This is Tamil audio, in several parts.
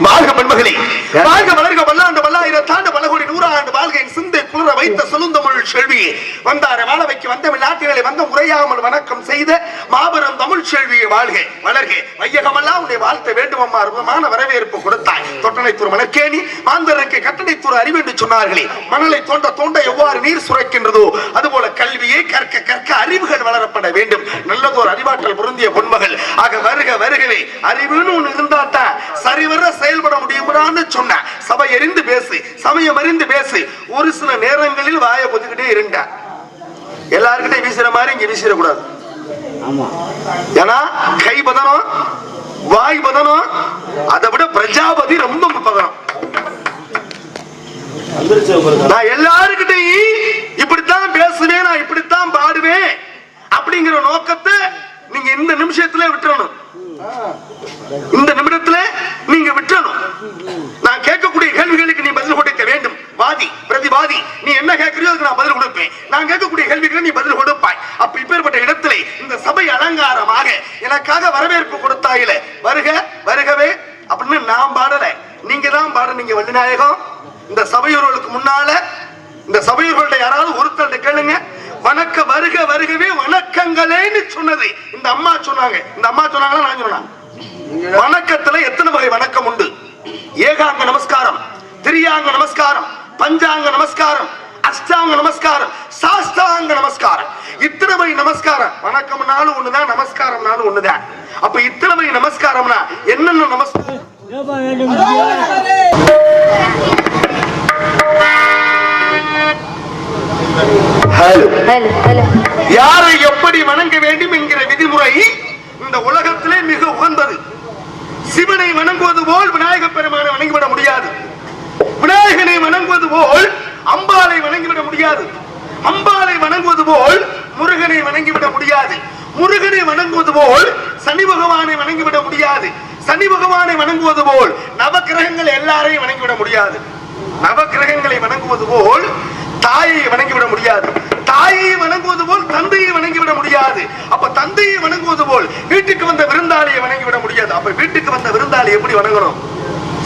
வாழ்க பெண்மகளே வாழ்க வளர்க பல்லாண்டு பல்லாயிரம் தாண்டு பல கோடி நூறாண்டு வாழ்க என் சிந்தை வைத்த சுழுந்தமிழ் செல்வி வந்தார வாழவைக்கு வந்த நாட்டினரை வந்த உரையாமல் வணக்கம் செய்த மாபெரும் தமிழ் செல்வியை வாழ்க வளர்க. வையகமெல்லாம் உன்னை வாழ்த்த வேண்டும் அம்மா அற்புதமான வரவேற்பு கொடுத்தாய். தொட்டனைத்தூர் மணக்கேணி மாந்தருக்கு கட்டணைத்தூர் அறிவு என்று சொன்னார்களே. மணலை தோண்ட தோண்ட எவ்வாறு நீர் சுரக்கின்றதோ அதுபோல கல்வியை கற்க கற்க அறிவுகள் வளரப்பட வேண்டும். நல்லதோர் அறிவாற்றல் பொருந்திய பொன்மகள். ஆக வருக வருகவே. அறிவுன்னு ஒன்று இருந்தா தான் சரிவர செயல்பட முடியும்னு சொன்ன. சபை எரிந்து பேசு சமயம் அறிந்து பேசு. ஒரு சில நேரம் நேரங்களில் வாயை பொத்துக்கிட்டே இருண்ட எல்லாருக்கிட்டையும் வீசுற மாதிரி இங்க வீசிடக்கூடாது. ஏன்னா கை பதனம் வாய் பதனம் அதை விட பிரஜாபதி ரொம்ப பதனம் நான் எல்லாருக்கிட்டையும் இப்படித்தான் பேசுவேன் நான் இப்படித்தான் பாடுவேன் அப்படிங்கிற நோக்கத்தை நீங்க இந்த நிமிஷத்துல விட்டுறணும் இந்த நிமிடத்துல நீங்க விட்டுறணும் நான் கேட்கக்கூடிய கேள்விகளுக்கு நீ பதில் கொடுக்க வேண்டும் வாதி பிரதிவாதி நீ என்ன கேட்கறியோ அதுக்கு நான் பதில் கொடுப்பேன் நான் கேட்கக்கூடிய கேள்விகளுக்கு நீ பதில் கொடுப்பாய் அப்ப இப்பேற்பட்ட இடத்திலே இந்த சபை அலங்காரமாக எனக்காக வரவேற்பு கொடுத்தாயில வருக வருகவே அப்படின்னு நான் பாடல நீங்க தான் பாடுனீங்க வள்ளிநாயகம் இந்த சபையோர்களுக்கு முன்னால இந்த சபையோர்கள்ட்ட யாராவது ஒருத்தர்ட்ட கேளுங்க வணக்க வருக வருகவே வணக்கங்களேன்னு சொன்னது இந்த அம்மா சொன்னாங்க. இந்த அம்மா சொன்னாங்களா நான் சொன்னா வணக்கத்துல எத்தனை வகை வணக்கம் உண்டு? ஏகாங்க நமஸ்காரம் திரியாங்க நமஸ்காரம் பஞ்சாங்க நமஸ்காரம் அஷ்டாங்க நமஸ்காரம் சாஸ்தாங்க நமஸ்காரம். இத்தனை வகை நமஸ்காரம். வணக்கம்னாலும் ஒண்ணுதான் நமஸ்காரம்னாலும் ஒண்ணுதான். அப்ப இத்தனை வகை நமஸ்காரம்னா என்னென்ன நமஸ்காரம் ஹலோ ஹலோ ஹலோ. யாரை எப்படி வணங்க வேண்டும் என்கிற விதிமுறை இந்த உலகத்திலே மிக உகந்தது. சிவனை வணங்குவது போல் விநாயக பெருமானை வணங்கிவிட முடியாது. விநாயகனை வணங்குவது போல் அம்பாளை வணங்கிவிட முடியாது. அம்பாளை வணங்குவது போல் முருகனை வணங்கிவிட முடியாது. முருகனை வணங்குவது போல் சனி பகவானை வணங்கிவிட முடியாது. சனி பகவானை வணங்குவது போல் நவக்கிரகங்கள் எல்லாரையும் வணங்கிவிட முடியாது. நவகிரகங்களை வணங்குவது போல் தாயை வணங்கிவிட முடியாது. தாயை வணங்குவது போல் தந்தையை வணங்கிவிட முடியாது. அப்ப தந்தையை வணங்குவது போல் வீட்டுக்கு வந்த விருந்தாளியை வணங்கிவிட முடியாது. அப்ப வீட்டுக்கு வந்த விருந்தாளி எப்படி வணங்கணும்?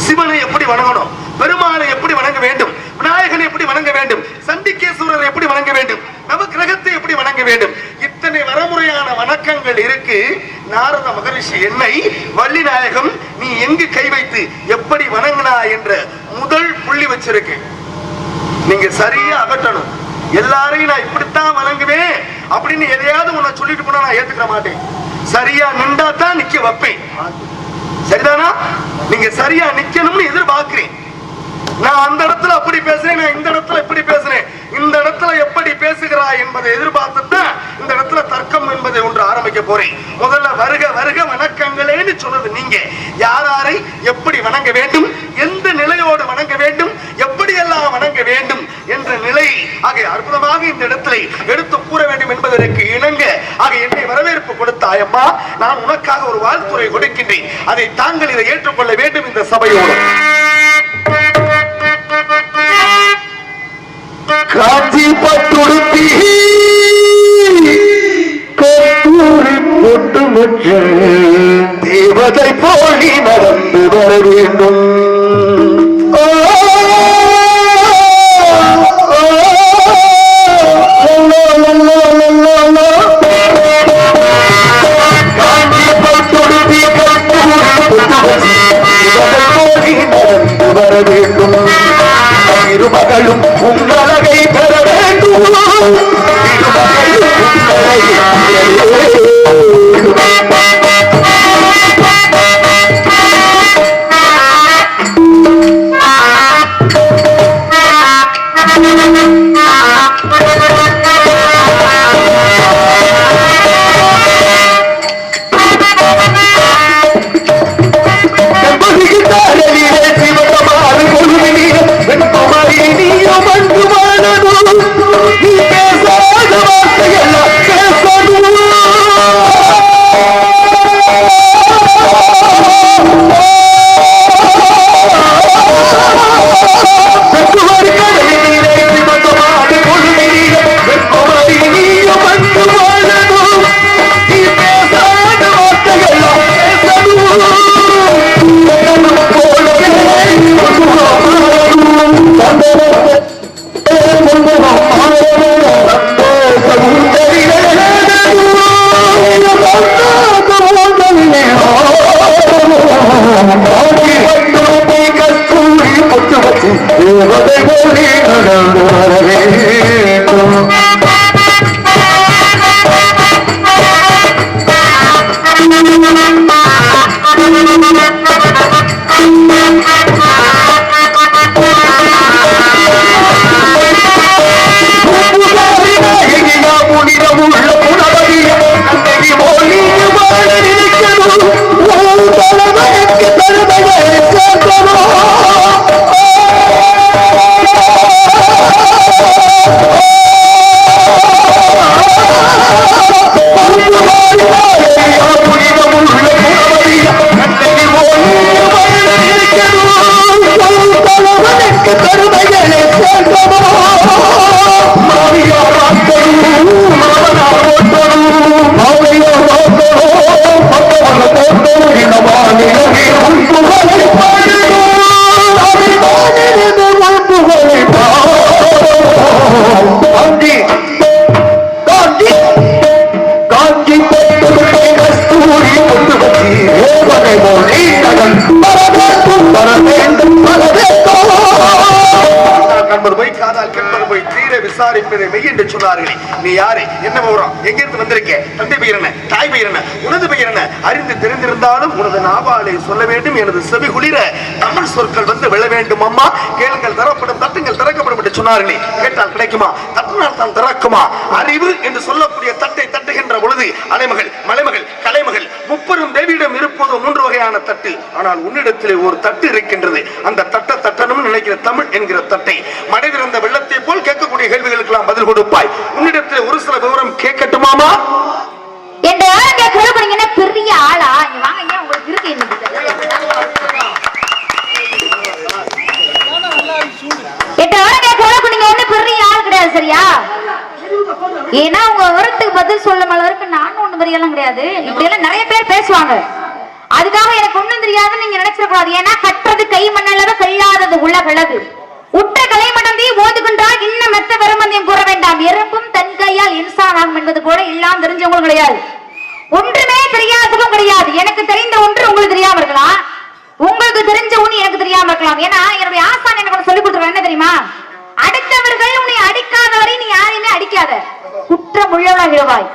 சிவனை எப்படி வணங்கணும்? பெருமாளை எப்படி வணங்க வேண்டும்? விநாயகனை எப்படி வணங்க வேண்டும்? சண்டிகேஸ்வரரை எப்படி வணங்க வேண்டும்? நவக்கிரகத்தை எப்படி வணங்க வேண்டும்? இத்தனை வரமுறையான வணக்கங்கள் இருக்கு. நாரத மகரிஷி என்னை வள்ளி நாயகம் நீ எங்கு கை வைத்து எப்படி வணங்கினா? என்ற முதல் புள்ளி வச்சிருக்கேன். நீங்க சரியா அகற்றணும். எல்லாரையும் நான் இப்படித்தான் வணங்குவேன் அப்படின்னு எதையாவது உன்னை சொல்லிட்டு போனா நான் ஏத்துக்க மாட்டேன். சரியா நின்றா தான் நிக்க வைப்பேன். சரிதானா? நீங்க சரியா நிக்கணும்னு எதிர்பார்க்கிறேன். நான் அந்த இடத்துல அப்படி பேசுறேன் நான் இந்த இடத்துல இப்படி பேசுறேன். இந்த இடத்துல எப்படி பேசுகிறாய் என்பதை எதிர்பார்த்து தான் இந்த இடத்துல தர்க்கம் என்பதை ஒன்று ஆரம்பிக்க போறேன் முதல்ல வருக வருக வணக்கங்களேன்னு சொன்னது நீங்க யார் யாரை எப்படி வணங்க வேண்டும் எந்த நிலையோடு வணங்க வேண்டும் எப்படியெல்லாம் வணங்க வேண்டும் என்ற நிலை ஆக அற்புதமாக இந்த இடத்துல எடுத்து கூற வேண்டும் என்பதற்கு இணங்க ஆக என்னை வரவேற்பு கொடுத்தாயம்மா நான் உனக்காக ஒரு வாழ்த்துறை கொடுக்கின்றேன். அதை தாங்கள் இதை ஏற்றுக்கொள்ள வேண்டும் இந்த சபையோடு. காஞ்சி பட்டுடுத்தி. கத்தூரி பொட்டு தேவதை போலி நடந்து வர வேண்டும். நாவாலை சொல்ல வேண்டும். எனது செவி குளிர தமிழ் சொற்கள் வந்து விழ வேண்டும் அம்மா. கேள்கள் தரப்படும் தட்டுங்கள் திறக்கப்படும் என்று சொன்னார்களே. கேட்டால் கிடைக்குமா? தட்டினால் தான் திறக்குமா? அறிவு என்று சொல்லக்கூடிய தட்டை தட்டுகின்ற பொழுது அலைமகள் மலைமகள் கலைமகள் முப்பெரும் தேவியிடம் இருப்பது மூன்று வகையான தட்டு. ஆனால் உன்னிடத்திலே ஒரு தட்டு இருக்கின்றது. அந்த தட்ட தட்டனும் நினைக்கிற தமிழ் என்கிற தட்டை. மடை திறந்த வெள்ளத்தை போல் கேட்கக்கூடிய கேள்விகளுக்கெல்லாம் பதில் கொடுப்பாய். உன்னிடத்தில் ஒரு சில விவரம் கேட்கட்டுமாமா? என்ன பெரிய ஆளா? வாங்க ஏன் உங்களுக்கு இருக்கு இன்னைக்கு எட்டு ஆளுங்க கருப்பு நீங்க ஒண்ணு பெரிய ஆள் கிடையாது சரியா? ஏன்னா உங்க உரத்துக்கு பதில் சொல்ல அளவுக்கு நானும் ஒண்ணு பெரிய ஆளும் கிடையாது. இப்படி எல்லாம் நிறைய பேர் பேசுவாங்க. அதுக்காக எனக்கு ஒண்ணும் தெரியாதுன்னு நீங்க நினைச்சிடக்கூடாது. ஏன்னா கற்றது கை மண்ணளவு கல்லாதது உள்ள கழகு உற்ற கலை மடந்தி ஓதுகின்றால் இன்னும் மெத்த பெருமந்தியம் கூற வேண்டாம். எறும்பும் தன் கையால் இன்சானாகும் என்பது கூட எல்லாம் தெரிஞ்சவங்களும் கிடையாது. ஒன்றுமே தெரியாததும் கிடையாது. எனக்கு தெரிந்த ஒன்று உங்களுக்கு தெரியாம இருக்கலாம். உங்களுக்கு தெரிஞ்ச ஒண்ணு எனக்கு தெரியாம இருக்கலாம். ஏன்னா என்னுடைய ஆசான் எனக்கு ஒண்ணு சொல்லி கொடுத்துருவேன் என்ன தெரியுமா? அடுத்தவர்கள் உன்னை அடிக்காத வரை நீ யாரையுமே அடிக்காத. குற்றம் உள்ளவனாக இருவாய்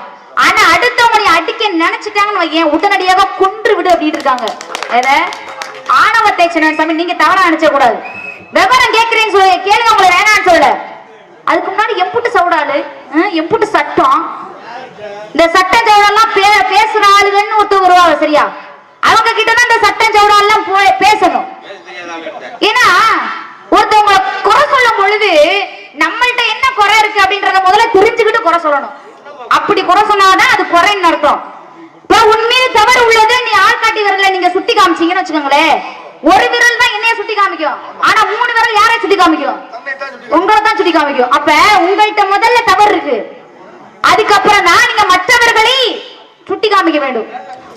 ஆனா அடுத்தவங்க அடிக்க நினைச்சிட்டாங்கன்னு வையேன். உடனடியாக கொன்று விடு அப்படின்னு இருக்காங்க. எத ஆணவத்தை சின்ன சாமி நீங்க தவறா நினைச்ச கூடாது விவரம் கேட்கிறேன்னு சொல்லி. கேளுங்க உங்களை வேணாம்னு சொல்ல. அதுக்கு முன்னாடி எம்புட்டு சவுடாலு எம்புட்டு சட்டம். இந்த சட்டம் சவுடெல்லாம் பே பேசுற ஆளுகள்னு ஒருத்தர் வருவாங்க சரியா? அவங்க கிட்ட தான் இந்த சட்டம் சவுடெல்லாம் போய் பேசணும். ஏன்னா ஒருத்தவங்களை குறை சொல்லும் பொழுது நம்மள்ட்ட என்ன குறை இருக்கு அப்படின்றத முதல்ல தெரிஞ்சுக்கிட்டு குறை சொல்லணும். அப்படி குறை சொன்னாதான் அது குறைன்னு அர்த்தம். இப்ப உண்மையில தவறு உள்ளது நீ ஆள்காட்டி விரல நீங்க சுட்டி காமிச்சீங்கன்னு வச்சுக்கோங்களேன். ஒரு விரல் தான் என்னைய சுட்டி காமிக்கும். ஆனா மூணு விரல் யாரை சுட்டி காமிக்கும்? உங்களை தான் சுட்டி காமிக்கும். அப்ப உங்கள்கிட்ட முதல்ல தவறு இருக்கு. அதுக்கப்புறம் தான் நீங்க மற்றவர்களை சுட்டி காமிக்க வேண்டும்.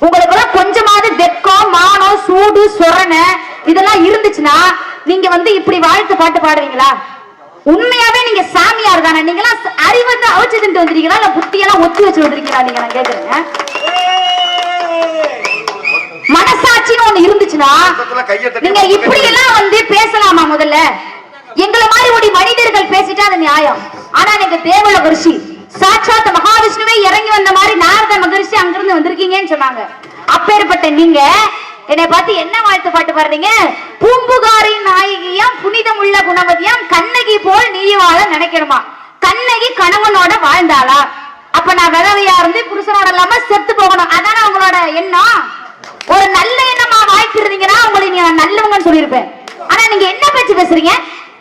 உங்களுக்கு எல்லாம் கொஞ்சமாவது வெக்கம் மானம் சூடு சொரணை இதெல்லாம் இருந்துச்சுன்னா நீங்க வந்து இப்படி வாழ்த்து பாட்டு பாடுவீங்களா உண்மையாவே நீங்க சாமியார் தானே. நீங்க அறிவு வந்து அவிச்சு தின்ட்டு வந்திருக்கீங்களா? இல்ல புத்தி எல்லாம் ஒத்தி வச்சு வந்திருக்கீங்களா நீங்க? நான் கேக்குறேங்க. மனசாட்சின்னு ஒண்ணு இருந்துச்சுன்னா நீங்க இப்படி எல்லாம் வந்து பேசலாமா முதல்ல? எங்களை மாதிரி ஒரு மனிதர்கள் பேசிட்டா அது நியாயம். ஆனா எனக்கு தேவல ரிஷி சாட்சாத் மகாவிஷ்ணுவே இறங்கி வந்த மாதிரி நாரத மகரிஷி அங்கிருந்து வந்திருக்கீங்கன்னு சொன்னாங்க. அப்பேற்பட்ட நீங்க என்னை பார்த்து என்ன வாழ்த்து பாட்டு பாடுறீங்க? பூம்புகாரின் நாயகியாம் புனிதம் உள்ள குணவதியாம் கண்ணகி போல் நீ வாழ நினைக்கணுமா? கண்ணகி கணவனோட வாழ்ந்தாளா? அப்ப நான் விதவையா இருந்து புருஷனோட இல்லாம செத்து போகணும். அதான உங்களோட எண்ணம்? ஒரு நல்ல எண்ணமா வாழ்த்திருந்தீங்கன்னா உங்களை நீ நான் நல்லவங்கன்னு சொல்லியிருப்பேன். ஆனா நீங்க என்ன பேச்சு பேசுறீங்க?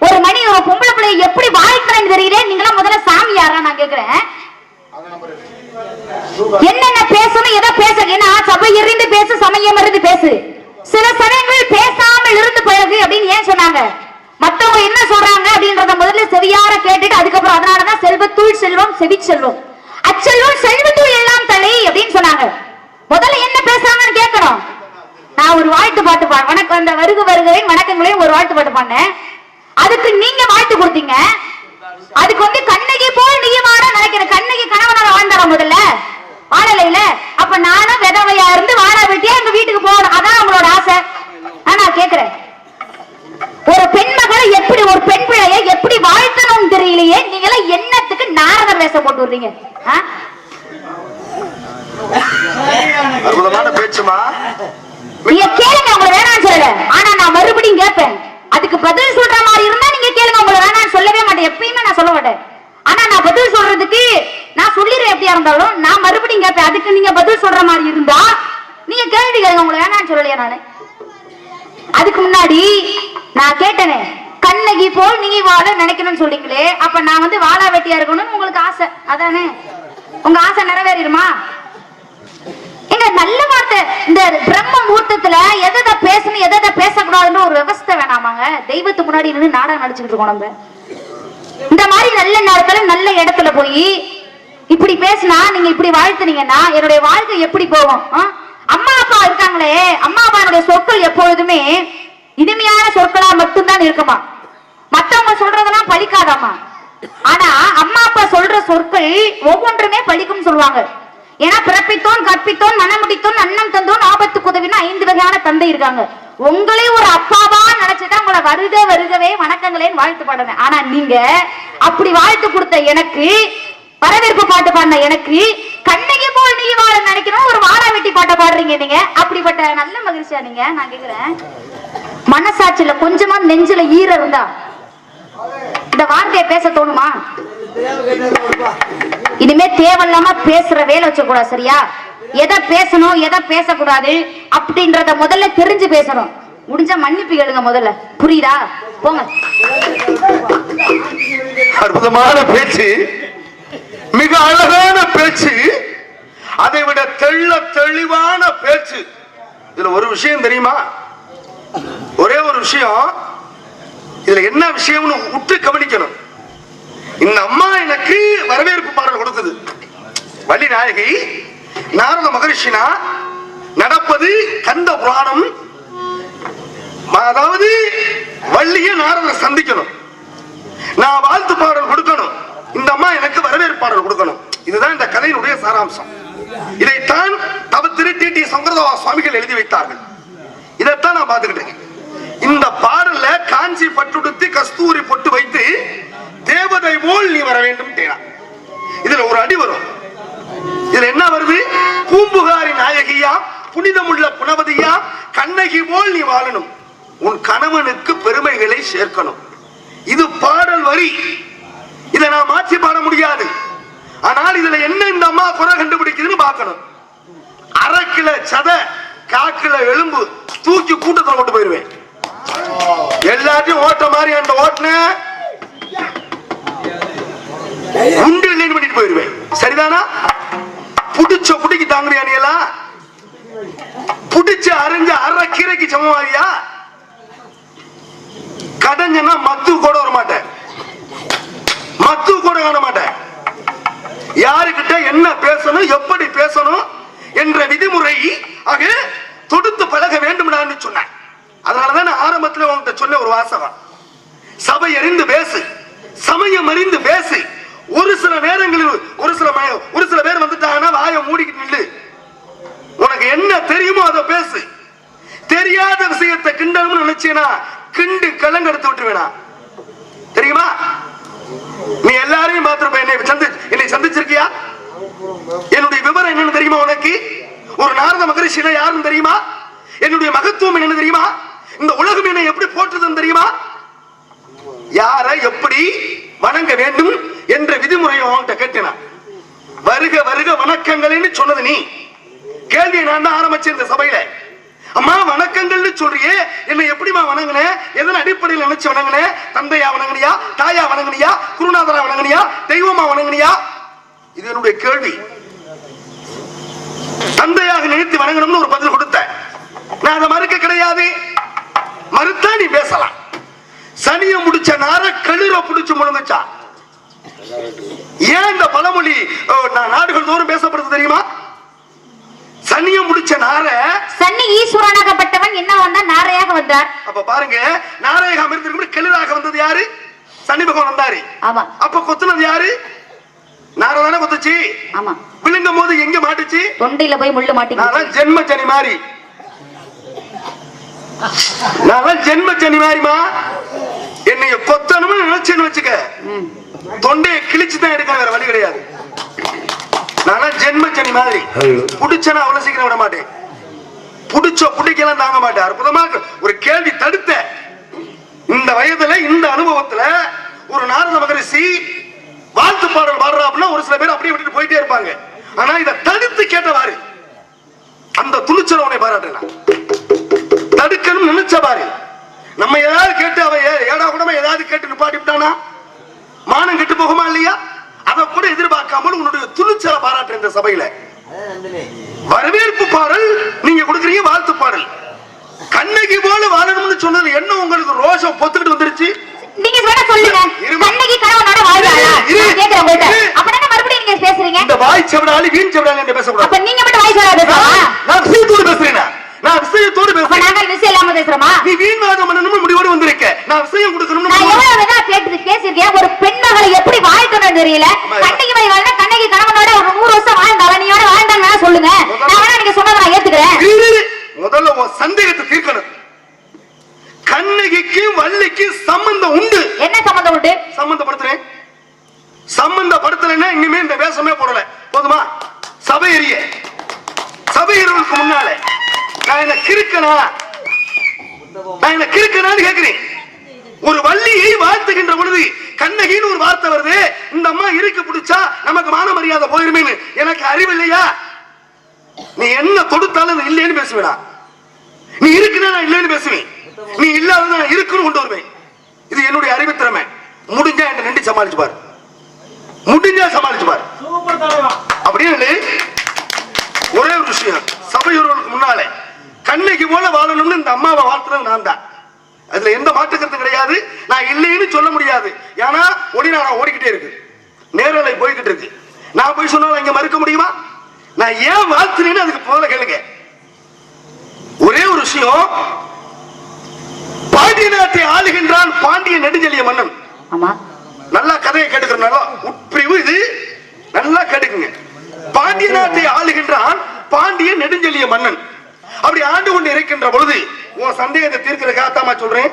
ஒரு மணி ஒரு பொம்பளை பிள்ளைய எப்படி வாழ்க்கிறேன்னு தெரியல. நீங்களாம் முதல்ல சாமி யாரா நான் கேக்குறேன். என்னென்ன பேசணும் எதை பேச ஏன்னா சபை இருந்து பேசு சமயம் இருந்து பேசு. சில சமயங்கள் பேசாமல் இருந்து பழகு அப்படின்னு ஏன் சொன்னாங்க? மத்தவங்க என்ன சொல்றாங்க அப்படின்றத முதல்ல செவியார கேட்டுட்டு அதுக்கப்புறம் அதனாலதான் செல்வத்துள் செல்வம் செவி செல்வம். அச்செல்வம் செல்வத்துள் எல்லாம் தலை அப்படின்னு சொன்னாங்க. முதல்ல என்ன பேசுறாங்கன்னு கேட்கணும். நான் ஒரு வாழ்த்து பாட்டு பாடு வணக்கம் அந்த வருக வருகையும் வணக்கங்களையும் ஒரு வாழ்த்து பாட்டு பாடினேன். அதுக்கு நீங்க வாழ்த்து கொடுத்தீங்க. அதுக்கு வந்து கண்ணகி போல் நீ வாழ நினைக்கிறேன் கண்ணகி கணவனால வாழ்ந்தாரா முதல்ல? வாழலைல அப்ப நானும் விதவையா இருந்து வாழ வெட்டியா எங்க வீட்டுக்கு போகணும். அதான் உங்களோட ஆசை. ஆனா கேக்குறேன். ஒரு பெண் மகளை எப்படி ஒரு பெண் இல்லையே நீங்க எல்லாம் என்னத்துக்கு நாரதர் வேஷம் போட்டு? அற்புதமான பேச்சுமா? நீங்க கேளுங்க உங்களை வேணாம்னு சொல்லல. ஆனா நான் மறுபடியும் கேட்பேன். அதுக்கு பதில் சொல்ற மாதிரி இருந்தா நீங்க கேளுங்க உங்களை வேணாம்னு சொல்லவே மாட்டேன். எப்பயுமே நான் சொல்ல மாட்டேன். ஆனா நான் பதில் சொல்றதுக்கு நான் சொல்லிடுறேன் எப்படியா இருந்தாலும். நான் மறுபடியும் கேட்பேன். அதுக்கு நீங்க பதில் சொல்ற மாதிரி இருந்தா நீங்க கேள்வி கேளுங்க. உங்களை வேணாம்னு சொல்லலையா நானு? அதுக்கு முன்னாடி நான் கேட்டேனே கண்ணகி போல் நீ வாழ நினைக்கணும்னு சொல்றீங்களே அப்ப நான் வந்து வாழா வெட்டியா இருக்கணும்னு உங்களுக்கு ஆசை. அதானே? உங்க ஆசை நிறைவேறிடுமா? எங்க நல்ல வார்த்தை இந்த பிரம்ம முகூர்த்தத்துல எதை எதை பேசணும் எதை எதை பேசக்கூடாதுன்னு ஒரு விவஸ்தை வேணாமாங்க. தெய்வத்துக்கு முன்னாடி நின்று நாடகம் நடிச்சுக்கிட்டு இருக்கோம் நம்ம. இந்த மாதிரி நல்ல நேரத்துல நல்ல இடத்துல போய் இப்படி பேசினா நீங்க இப்படி வாழ்த்துனீங்கன்னா என்னுடைய வாழ்க்கை எப்படி போகும்? ஆ? அம்மா அப்பா இருக்காங்களே. அம்மா அப்பாவுடைய சொற்கள் எப்பொழுதுமே இனிமையான சொற்களா மட்டும்தான் இருக்குமா? மத்தவங்க சொல்றதெல்லாம் பழிக்காதாமா ஆனா அம்மா அப்பா சொல்ற சொற்கள் ஒவ்வொன்றுமே பழிக்கும் சொல்லுவாங்க. ஏன்னா பிறப்பித்தோன் கற்பித்தோன் மனமுடித்தோன் அன்னம் தந்தோன் ஆபத்துக்கு உதவின்னு ஐந்து வகையான தந்தை இருக்காங்க. உங்களே ஒரு அப்பாவா நினைச்சுதான் உங்களை வருக வருகவே வணக்கங்களேன்னு வாழ்த்து பாடுறேன். ஆனா நீங்க அப்படி வாழ்த்து கொடுத்த எனக்கு வரவேற்பு பாட்டு பாடின எனக்கு கண்ணகி போல் நீ வாழ நினைக்கிறோம் ஒரு வாழா வெட்டி பாட்டை பாடுறீங்க நீங்க. அப்படிப்பட்ட நல்ல மகிழ்ச்சியா நீங்க நான் கேக்குறேன். மனசாட்சியில கொஞ்சமா நெஞ்சில ஈர இருந்தா இந்த வார்த்தையை பேச தோணுமா? இனிமே தேவையில்லாம பேசுற வேலை வச்ச கூடாது சரியா? எதை பேசணும் எதை பேசக்கூடாது அப்படின்றத முதல்ல தெரிஞ்சு பேசணும். முடிஞ்ச மன்னிப்பு கேளுங்க முதல்ல. புரியுதா? போங்க. அற்புதமான பேச்சு. மிக அழகான பேச்சு. அதை விட தெள்ள தெளிவான பேச்சு. இதுல ஒரு விஷயம் தெரியுமா? ஒரே ஒரு விஷயம். இதுல என்ன விஷயம்னு விட்டு கவனிக்கணும். இந்த அம்மா எனக்கு வரவேற்பு பாடல் கொடுக்குது. வள்ளி நாயகி நாரத மகரிஷினா நடப்பது கந்த புராணம். அதாவது வள்ளிய நாரதர் சந்திக்கணும். நான் வாழ்த்து பாடல் கொடுக்கணும். இந்த அம்மா எனக்கு வரவேற்பாளர் கொடுக்கணும். இதுதான் இந்த கதையினுடைய சாராம்சம். இதைத்தான் தவ டி டி சங்கரதவா சுவாமிகள் எழுதி வைத்தார்கள். இதைத்தான் நான் பார்த்துக்கிட்டேன் இந்த பாடல்ல காஞ்சி பட்டுடுத்தி கஸ்தூரி பொட்டு வைத்து தேவதை போல் நீ வர வேண்டும் இதுல ஒரு அடி வரும். இதுல என்ன வருது? பூம்புகாரி நாயகியா புனிதமுள்ள புனவதியா கண்ணகி போல் நீ வாழணும். உன் கணவனுக்கு பெருமைகளை சேர்க்கணும். இது பாடல் வரி. கண்டுபிடிக்குதுன்னு அரை கிலோ சத காக்கில எலும்பு தூக்கி கூட்டத்தில் கொண்டு போயிருவேன். எல்லாத்தையும் ஓட்ட மாதிரி அந்த ஓட்டுன. குண்டு இல்லைன்னு பண்ணிட்டு போயிருவேன். சரிதானா? புடிச்ச புடிக்கு தாங்குறியா நீ எல்லாம்? புடிச்ச அரைஞ்ச அரை கீரைக்கு சமமாவியா கடைஞ்சனா மத்து கூட வர மாட்டேன் மத்து கூட காண மாட்டேன் யாருக்கிட்ட என்ன பேசணும் எப்படி பேசணும் என்ற விதிமுறை ஆக தொடுத்து பழக வேண்டும்டான்னு சொன்னேன். அதனாலதான் நான் ஆரம்பத்துல உங்ககிட்ட சொன்ன ஒரு வாசகம். சபை அறிந்து பேசு சமயம் அறிந்து பேசு. ஒரு சில நேரங்களில் ஒரு சில ஒரு சில பேர் வந்துட்டாங்கன்னா வாயை மூடிக்கிட்டு நில்லு. உனக்கு என்ன தெரியுமோ அதை பேசு. தெரியாத விஷயத்தை கிண்டணும்னு நினைச்சீனா கிண்டு கலங்கெடுத்து விட்டுருவேனா. தெரியுமா? நீ எல்லாரையும் பார்த்திருப்ப என்னை சந்திச்சு. என்னுடைய விவரம் என்னன்னு தெரியுமா உனக்கு? ஒரு நாரத மகரிஷினா யாருன்னு தெரியுமா? என்னுடைய மகத்துவம் என்னன்னு தெரியுமா? இந்த உலகம் என்னை எப்படி போற்றுதுன்னு தெரியுமா? யாரை எப்படி வணங்க வேண்டும் என்ற விதிமுறையை உன்கிட்ட கேட்டேனா? வருக வருக வணக்கங்கள்னு சொன்னது நீ. கேள்வி நான் தான் ஆரம்பிச்சேன் இந்த சபையில. அம்மா வணக்கங்கள்னு சொல்றியே. என்னை எப்படிமா வணங்குன? எதன் அடிப்படையில் நினைச்சு வணங்குன? தந்தையா வணங்குனியா? தாயா வணங்குனியா? குருநாதரா வணங்கினியா? தெய்வமா வணங்கினியா? இது என்னுடைய கேள்வி. தந்தையாக நினைத்து வணங்கணும்னு ஒரு பதில் கொடுத்தேன். நான் அதை மறுக்க கிடையாது. மறுத்தா நீ பேசலாம். சனிய முடிச்ச நார களிர புடிச்சு முழுங்குச்சா? ஏன் இந்த பழமொழி நாடுகள் தோறும் பேசப்படுது தெரியுமா? சனிய முடிச்ச நார சன்னி ஈஸ்வரனாகப்பட்டவன் என்ன வந்தா நாரையாக வந்தார்? அப்ப பாருங்க நாராயக அமிர்தத்துக்கு கிளிராக வந்தது யாரு? சனி பகவான் வந்தாரு. ஆமா. அப்ப கொத்துனது யாரு? நாரதானே கொத்துச்சு? ஆமா. விழுங்கும் போது எங்க மாட்டுச்சு? தொண்டையில போய் முள்ளு மாட்டிக்கிச்சு. நான் ஜென்ம சனி மாதிரி நான் ஜென்ம சனி மாதிரிமா என்னைய கொத்தணும்னு நினைச்சேன்னு வச்சுக்க. தொண்டையை கிழிச்சு தான் எடுக்க வேற வழி கிடையாது. நான் ஜென்ம சனி மாதிரி புடிச்சனா அவ்வளவு சீக்கிரம் விட மாட்டேன். புடிச்ச புடிக்கலாம் தாங்க மாட்டேன். அற்புதமா ஒரு கேள்வி தடுத்த இந்த வயதுல இந்த அனுபவத்துல ஒரு நாரத மகரிஷி வாழ்த்து பாடல் பாடுறா அப்படின்னா ஒரு சில பேர் அப்படியே விட்டுட்டு போயிட்டே இருப்பாங்க. ஆனா இதை தடுத்து கேட்டவாறு. அந்த துணிச்சல உன்னை பாராட்டுறேன் தடுக்கணும் நினைச்ச பாரு நம்ம ஏதாவது கேட்டு அவன் ஏடா கூடமா ஏதாவது கேட்டு நிப்பாட்டி விட்டானா? மானம் கெட்டு போகுமா இல்லையா? அதை கூட எதிர்பார்க்காமல் உன்னுடைய துணிச்சலை பாராட்டு இந்த சபையில. வரவேற்பு பாடல் நீங்க கொடுக்குறீங்க வாழ்த்து பாடல். கண்ணகி போல வாழணும்னு சொன்னது என்ன உங்களுக்கு ரோஷம்? பொத்துக்கிட்டு வந்துருச்சு. நீங்க வேணா சொல்லுங்க. கண்ணகி கணவனோட வாழ்வாளா கேக்குறேன் உங்கள்ட்ட. அப்ப என்ன மறுபடியும் நீங்க பேசுறீங்க? இந்த வாய் செவிடாலி வீண் செவிடாலி என்று பேசக்கூடாது. அப்ப நீங்க மட்டும் வாய் சொல்லாத பேசுறா நான் விஷயத்தோடு பேசுறேன். நான் விஷயத்தோடு பேசுறேன். நாங்கள் விஷயம் இல்லாம பேசுறோமா? நீ வீண் வாதம் பண்ணணும்னு முடிவோடு வந்திருக்க. நான் விஷயம் கொடுக்கணும்னு நான் எவ்வளவு வேணா கேட்டு பேசியிருக்கேன் ஒரு பெண் மகளை எப்படி வாழ்க்கணும் தெரியல. கண்ணகி மணி வாழ்ந்தா கண்ணகி கணவனோட ஒரு நூறு வருஷம் வாழ்ந்த அவனியோட வாழ்ந்தாங்க சொல்லுங்க. நான் வேணா நீங்க சொன்னதை நான் ஏத்துக்கிறேன். முதல்ல சந்தேகத்தை தீர்க்கணும் வள்ளிக்கு சம்பந்தம் உண்டு. என்ன சம்பந்தம் உண்டு? சம்பந்தப்படுத்துறேன். சம்பந்தப்படுத்தலைன்னா இனிமே இந்த வேஷமே போடல. போதுமா? சபை எரிய சபை எறிவதற்கு முன்னால நான் என்ன கிறுக்கனா? நான் என்ன கிறுக்கனான்னு கேக்குறேன். ஒரு வள்ளியை வாழ்த்துகின்ற பொழுது கண்ணகின்னு ஒரு வார்த்தை வருது. இந்த அம்மா இருக்கு பிடிச்சா நமக்கு மான மரியாதை போயிருமேன்னு. எனக்கு அறிவு இல்லையா? நீ என்ன தொடுத்தாலும் அது இல்லைன்னு பேசுவேடா. நீ இருக்குன்னா நான் இல்லைன்னு பேசுவேன். நீ இல்லாத நான் இருக்குன்னு கொண்டு வருவேன். இது என்னுடைய அறிவு திறமை. முடிஞ்சா என்ன நின்று சமாளிச்சு பாரு. முடிஞ்சா சமாளிச்சு பாரு. அப்படின்னு ஒரே ஒரு விஷயம். சபையோர்களுக்கு முன்னாலே கண்ணைக்கு போல வாழணும்னு இந்த அம்மாவை வாழ்த்துனது நான் தான். அதுல எந்த மாற்று கருத்தும் கிடையாது. நான் இல்லைன்னு சொல்ல முடியாது. ஏன்னா ஒளி நான் ஓடிக்கிட்டே இருக்கு. நேரலை போய்கிட்டு இருக்கு. நான் போய் சொன்னாலும் இங்க மறுக்க முடியுமா? நான் ஏன் வாழ்த்துனேன்னு அதுக்கு முதல்ல கேளுங்க. ஒரே ஒரு விஷயம் பாண்டிய நாட்டை ஆளுகின்றான் பாண்டிய நெடுஞ்செழிய மன்னன். ஆமா. நல்லா கதையை கேட்டுக்கிறனால உட்பிரிவு இது. நல்லா கேட்டுக்குங்க. பாண்டிய நாட்டை ஆளுகின்றான் பாண்டிய நெடுஞ்செழிய மன்னன். அப்படி ஆண்டு கொண்டு இருக்கின்ற பொழுது உன் சந்தேகத்தை தீர்க்கிறதுக்காகத்தாமா சொல்றேன்.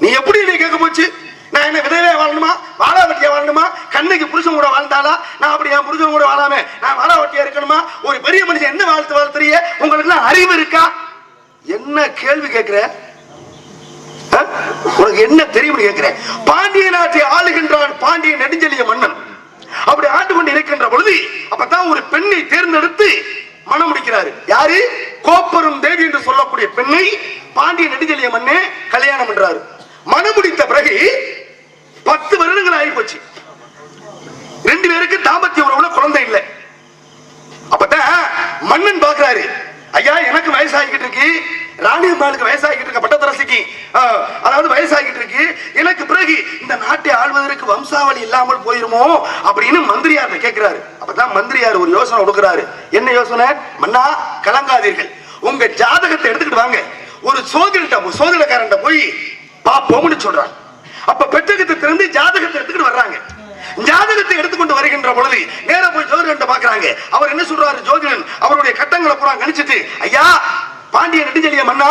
நீ எப்படி என்னை கேட்க போச்சு? நான் என்ன விதவையா வாழணுமா? வாழாவட்டியா வாழணுமா? கண்ணுக்கு புருஷன் கூட வாழ்ந்தாளா? நான் அப்படி என் புருஷன் கூட வாழாம நான் வாழாவட்டியா இருக்கணுமா? ஒரு பெரிய மனுஷன் என்ன வாழ்த்து வாழ்த்துறிய? உங்களுக்கு எல்லாம் அறிவு இருக்கா? என்ன கேள்வி கேட்கிற? உனக்கு என்ன தெரியும் கேட்கிறேன். பாண்டிய நாட்டை ஆளுகின்றான் பாண்டிய நெடுஞ்செலிய மன்னன். அப்படி ஆண்டு கொண்டு இருக்கின்ற பொழுது அப்பதான் ஒரு பெண்ணை தேர்ந்தெடுத்து மனம் முடிக்கிறாரு. யாரு? கோப்பரும் தேவி என்று சொல்லக்கூடிய பெண்ணை பாண்டிய நெடுஞ்செலிய மன்னே கல்யாணம் பண்றாரு. மனம் முடித்த பிறகு பத்து வருடங்கள் ஆகி போச்சு ரெண்டு பேருக்கு தாம்பத்திய உறவுல குழந்தை இல்லை. அப்பதான் மன்னன் பாக்குறாரு ஐயா எனக்கு வயசாகிக்கிட்டு இருக்கு. ராணி அம்மாளுக்கு வயசாகிக்கிட்டு இருக்க பட்டத்தரசிக்கு அதாவது வயசாகிட்டு இருக்கு. எனக்கு பிறகு இந்த நாட்டை ஆள்வதற்கு வம்சாவளி இல்லாமல் போயிருமோ அப்படின்னு மந்திரியார் கேட்கிறாரு. அப்பதான் மந்திரியார் ஒரு யோசனை கொடுக்கிறாரு. என்ன யோசனை? மன்னா கலங்காதீர்கள். உங்க ஜாதகத்தை எடுத்துக்கிட்டு வாங்க. ஒரு சோதிட சோதிடக்காரன்ட்ட போய் பாப்போம்னு சொல்றான் அப்ப பெற்றகத்தை திறந்து ஜாதகத்தை எடுத்துக்கிட்டு வர்றாங்க. ஜாதகத்தை எடுத்துக்கொண்டு வருகின்ற பொழுது நேர போய் ஜோதிடன் பாக்குறாங்க அவர் என்ன சொல்றாரு? ஜோதிடன் அவருடைய கட்டங்களை பூரா கணிச்சிட்டு ஐயா பாண்டிய நெடுஞ்செழிய மன்னா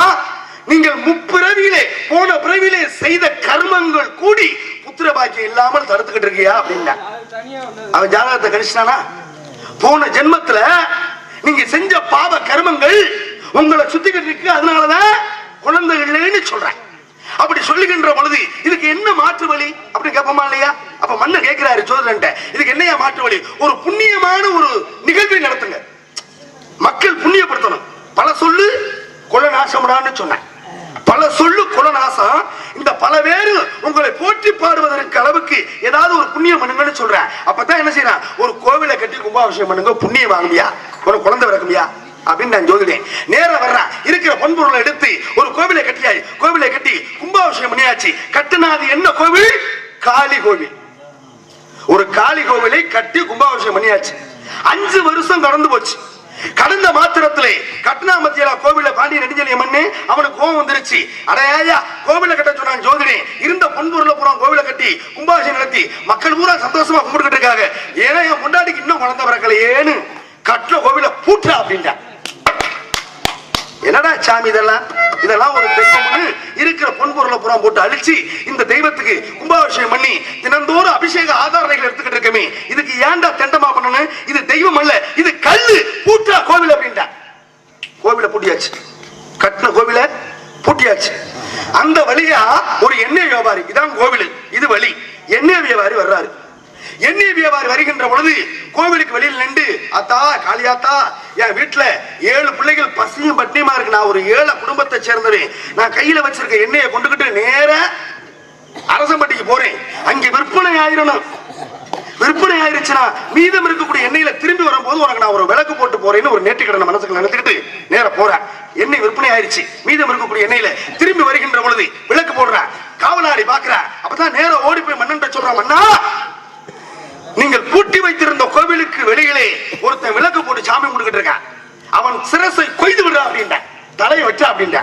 நீங்கள் முப்பிறவியிலே போன பிறவியிலே செய்த கர்மங்கள் கூடி புத்திர பாக்கியம் இல்லாமல் தடுத்துக்கிட்டு இருக்கியா அப்படின்னா? அவன் ஜாதகத்தை கணிச்சிட்டானா? போன ஜென்மத்துல நீங்க செஞ்ச பாவ கர்மங்கள் உங்களை சுத்திக்கிட்டு இருக்கு அதனாலதான் குழந்தை இல்லைன்னு சொல்றேன். அப்படி சொல்லுகின்ற பொழுது இதுக்கு என்ன மாற்று வழி அப்படின்னு கேட்போமா இல்லையா? அப்ப மன்னர் கேட்கிறாரு சோதரன்ட்ட இதுக்கு என்னையா மாற்று வழி? ஒரு புண்ணியமான ஒரு நிகழ்வை நடத்துங்க. மக்கள் புண்ணியப்படுத்தணும். பல சொல்லு கொல நாசமுடான்னு சொன்னேன். பல சொல்லு குலநாசம் இந்த பல பேரு உங்களை போற்றி பாடுவதற்கு அளவுக்கு ஏதாவது ஒரு புண்ணியம் பண்ணுங்கன்னு சொல்றேன். அப்பதான் என்ன செய்யறேன் ஒரு கோவிலை கட்டி கும்பாபிஷேகம் பண்ணுங்க புண்ணியம் வாங்குமியா. ஒரு குழந்தை பிறக்குமியா அப்படின்னு நான் சொல்லுறேன் நேரம் வர்றான் இருக்கிற பொன்பொருளை எடுத்து ஒரு கோவிலை கட்டியாய். கோவிலை கட்டி கும்பாபிஷேகம் பண்ணியாச்சு. கட்டுனாது என்ன கோவில்? காளி கோவில். ஒரு காளி கோவிலை கட்டி கும்பாபிஷேகம் பண்ணியாச்சு. அஞ்சு வருஷம் கடந்து போச்சு. கடந்த மாத்திரத்திலே கட்டுனாமத்தியில கோவில பாண்டிய நெடுஞ்செழிய மண்ணு அவனுக்கு கோவம் வந்துருச்சு. அடையாயா கோவில கட்ட சொன்னான் ஜோதிடே. இருந்த பொன்பொருளை பூரா கோவில கட்டி கும்பாபிஷேகம் நடத்தி மக்கள் பூரா சந்தோஷமா கும்பிட்டுக்கிட்டு இருக்காங்க. ஏன்னா என் முன்னாடிக்கு இன்னும் குழந்தை பிறக்கலையேன்னு கட்டுற கோவில பூட்டா அப்படின்ட்டா. என்னடா சாமி இதெல்லாம்? இதெல்லாம் ஒரு தெய்வம்னு இருக்கிற பொன்பொருளை புறம் போட்டு அழிச்சு இந்த தெய்வத்துக்கு கும்பாபிஷேகம் பண்ணி தினந்தோறும் அபிஷேக ஆதாரணைகள் எடுத்துக்கிட்டு இருக்கமே. இதுக்கு ஏன்டா தெண்டமா பண்ணணும்? இது தெய்வம் அல்ல இது கல்லு. பூட்டா கோவில் அப்படின்டா. கோவில பூட்டியாச்சு. கட்டின கோவில பூட்டியாச்சு. அந்த வழியா ஒரு எண்ணெய் வியாபாரி இதான் கோவில் இது வழி. எண்ணெய் வியாபாரி வர்றாரு. எண்ணெய் வியாபாரி வருகின்ற பொழுது கோவிலுக்கு வெளியில் நின்று அத்தா காளியாத்தா என் வீட்டுல ஏழு பிள்ளைகள் பசியும் பட்டினியுமா இருக்கு. நான் ஒரு ஏழை குடும்பத்தை சேர்ந்தவன். நான் கையில வச்சிருக்க எண்ணெயை கொண்டுகிட்டு நேர அரசம்பட்டிக்கு போறேன். அங்கே விற்பனை ஆயிரணும். விற்பனை ஆயிருச்சுன்னா மீதம் இருக்கக்கூடிய எண்ணெயில திரும்பி வரும்போது உனக்கு நான் ஒரு விளக்கு போட்டு போறேன்னு ஒரு நேற்று கடனை மனசுக்கு நினைத்துக்கிட்டு நேர போறேன் எண்ணெய் விற்பனை ஆயிருச்சு. மீதம் இருக்கக்கூடிய எண்ணெயில திரும்பி வருகின்ற பொழுது விளக்கு போடுறேன் காவலாடி பாக்குறேன் அப்பதான் நேரம் ஓடி போய் மன்னன் சொல்றான் மன்னா நீங்கள் பூட்டி வைத்திருந்த கோவிலுக்கு வெளியிலே ஒருத்தன் விளக்கு போட்டு சாமி கும்பிட்டுக்கிட்டு இருக்கான். அவன் சிரசை கொய்து விடுறா அப்படின்ட. தலையை வெட்டா அப்படின்ட.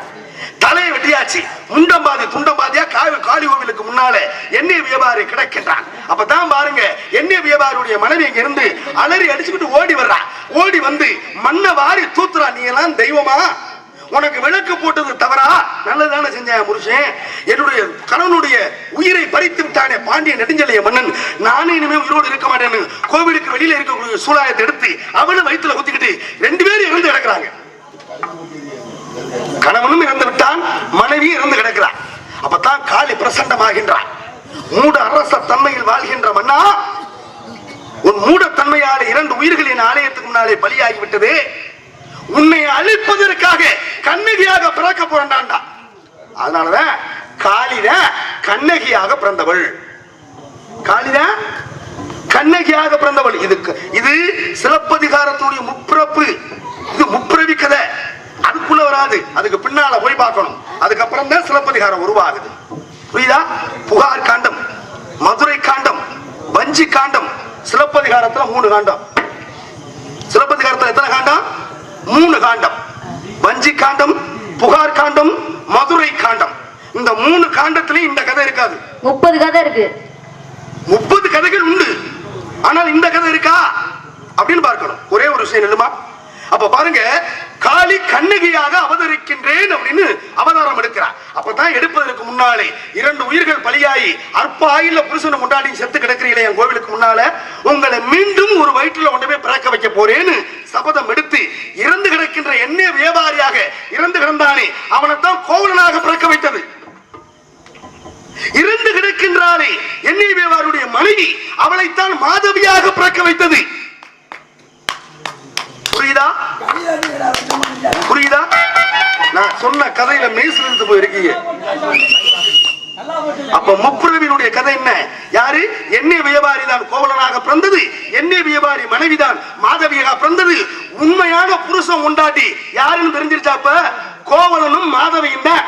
தலையை வெட்டியாச்சு. முண்டம் பாதி துண்டம் பாதியா காவி காளி கோவிலுக்கு முன்னாலே எண்ணெய் வியாபாரி கிடைக்கின்றான். அப்பதான் பாருங்க எண்ணெய் வியாபாரியுடைய மனைவி இங்க இருந்து அலறி அடிச்சுக்கிட்டு ஓடி வர்றா. ஓடி வந்து மண்ணை வாரி தூத்துறா. நீ எல்லாம் தெய்வமா? உனக்கு விளக்கு போட்டது தவறா? நல்லதானே செஞ்சேன் புருஷன் என்னுடைய கணவனுடைய பறித்து விட்டானே பாண்டிய நெடுஞ்சலைய மன்னன். நானே இனிமே உயிரோடு இருக்க மாட்டேன்னு கோவிலுக்கு வெளியில இருக்கக்கூடிய சூழாயத்தை எடுத்து அவனும் வயித்துல குத்திக்கிட்டு ரெண்டு பேரும் இறந்து கிடக்குறாங்க. கணவனும் இறந்து விட்டான் மனைவியும் இறந்து கிடக்கிறான் அப்பதான் காளி பிரசண்டமாகின்றான் மூட அரச தன்மையில் வாழ்கின்ற மன்னா உன் மூடத்தன்மையால இரண்டு உயிர்களின் ஆலயத்துக்கு முன்னாலே பலியாகிவிட்டது. உன்னை அழிப்பதற்காக கண்ணகியாக பிறக்க போறான்டா அதனாலதான் காளித கண்ணகியாக பிறந்தவள். காளித கண்ணகியாக பிறந்தவள். இது இது சிலப்பதிகாரத்துடைய முப்பிறப்பு இது முப்பிறவி கதை அதுக்குள்ள வராது. அதுக்கு பின்னால போய் பார்க்கணும். அதுக்கப்புறம் தான் சிலப்பதிகாரம் உருவாகுது. புரியுதா? புகார் காண்டம் மதுரை காண்டம் வஞ்சி காண்டம் சிலப்பதிகாரத்துல மூணு காண்டம். சிலப்பதிகாரத்துல எத்தனை காண்டம்? மூணு காண்டம். வஞ்சி காண்டம் புகார் காண்டம் மதுரை காண்டம். இந்த மூணு காண்டத்திலையும் இந்த கதை இருக்காது. முப்பது கதை இருக்கு. முப்பது கதைகள் உண்டு. ஆனால் இந்த கதை இருக்கா? அப்படின்னு பார்க்கணும். ஒரே ஒரு விஷயம் இல்லைமா அப்ப பாருங்க காளி கண்ணகியாக அவதரிக்கின்றேன் அப்படின்னு அவதாரம் எடுக்கிறார். அப்பதான் எடுப்பதற்கு முன்னாலே இரண்டு உயிர்கள் பலியாகி அற்ப ஆயுள்ல புருஷனை கொண்டாடி செத்து கிடக்கிறீங்களே என் கோவிலுக்கு முன்னால உங்களை மீண்டும் ஒரு வயிற்றுல கொண்டு போய் பிறக்க வைக்க போறேன்னு சபதம் எடுத்து இறந்து கிடக்கின்ற எண்ணெய் வியாபாரியாக இறந்து கிடந்தானே அவனைத்தான் கோவலனாக பிறக்க வைத்தது. இருந்து கிடக்கின்றாரே என்னை மனைவி அவளைத்தான் மாதவியாக பிறக்க வைத்தது. புரியுதா? புரியுதா? நான் சொன்ன கதையில மெய்சிலிருந்து போயிருக்கீங்க. அப்ப முப்புரவினுடைய கதை என்ன? யாரு? எண்ணெய் வியாபாரி தான் கோவலனாக பிறந்தது. எண்ணெய் வியாபாரி மனைவிதான் மாதவியாக பிறந்தது. உண்மையான புருஷன் உண்டாட்டி. யாருன்னு தெரிஞ்சிருச்சாப்ப கோவலனும் மாதவியும் தான்.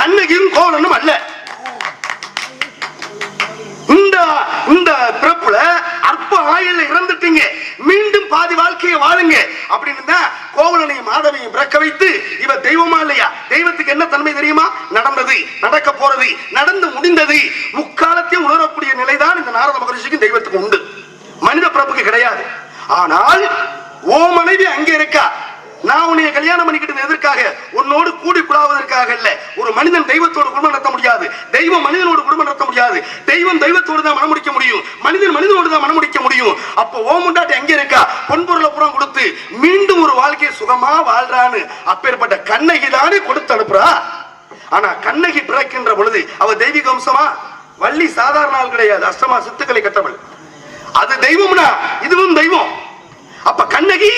கண்ணகியும் கோவலனும் அல்ல. இந்த இந்த பிறப்புல அற்ப ஆயுள்ல இறந்துட்டீங்க. மீண்டும் பாதி வாழ்க்கையை வாழுங்க. அப்படின்னு தான் கோவலனையும் மாதவையும் பிறக்க வைத்து இவ தெய்வமா இல்லையா? தெய்வத்துக்கு என்ன தன்மை தெரியுமா? நடந்தது நடக்க போறது நடந்து முடிந்தது. முக்காலத்தையும் உணரக்கூடிய நிலைதான் இந்த நாரத மகரிஷிக்கும் தெய்வத்துக்கு உண்டு. மனித பிறப்புக்கு கிடையாது. ஆனால் ஓ மனைவி அங்கே இருக்கா? நான் உன்னை கல்யாணம் பண்ணிக்கிட்டது எதற்காக? உன்னோடு கூடி குழாவதற்காக இல்ல ஒரு மனிதன் தெய்வத்தோடு குடும்பம் நடத்த முடியாது. தெய்வம் மனிதனோடு குடும்பம் நடத்த முடியாது. தெய்வம் தெய்வத்தோடு தான் மனம் முடிக்க முடியும். மனிதன் மனிதனோடு தான் மனம் முடிக்க முடியும். அப்போ ஓ முண்டாட்டி அங்கே இருக்கா? பொன்பொருளை புறம் கொடுத்து மீண்டும் ஒரு வாழ்க்கையை சுகமா வாழ்றான்னு அப்பேற்பட்ட கண்ணகி தானே கொடுத்து அனுப்புறா. ஆனா கண்ணகி பிறக்கின்ற பொழுது அவ தெய்வீக வம்சமா? வள்ளி சாதாரண ஆள் கிடையாது. அஷ்டமா சித்துக்களை கட்டவள். அது தெய்வம்னா இதுவும் தெய்வம். அப்ப கண்ணகி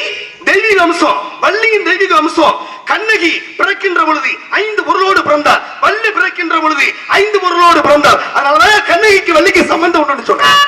தெய்வீக அம்சம் வள்ளியின் தெய்வீக அம்சம். கண்ணகி பிறக்கின்ற பொழுது ஐந்து பொருளோடு பிறந்தார் வள்ளி பிறக்கின்ற பொழுது ஐந்து பொருளோடு பிறந்தார் அதனாலதான் கண்ணகிக்கு வள்ளிக்கு சம்பந்தம் ஒன்று சொன்னார்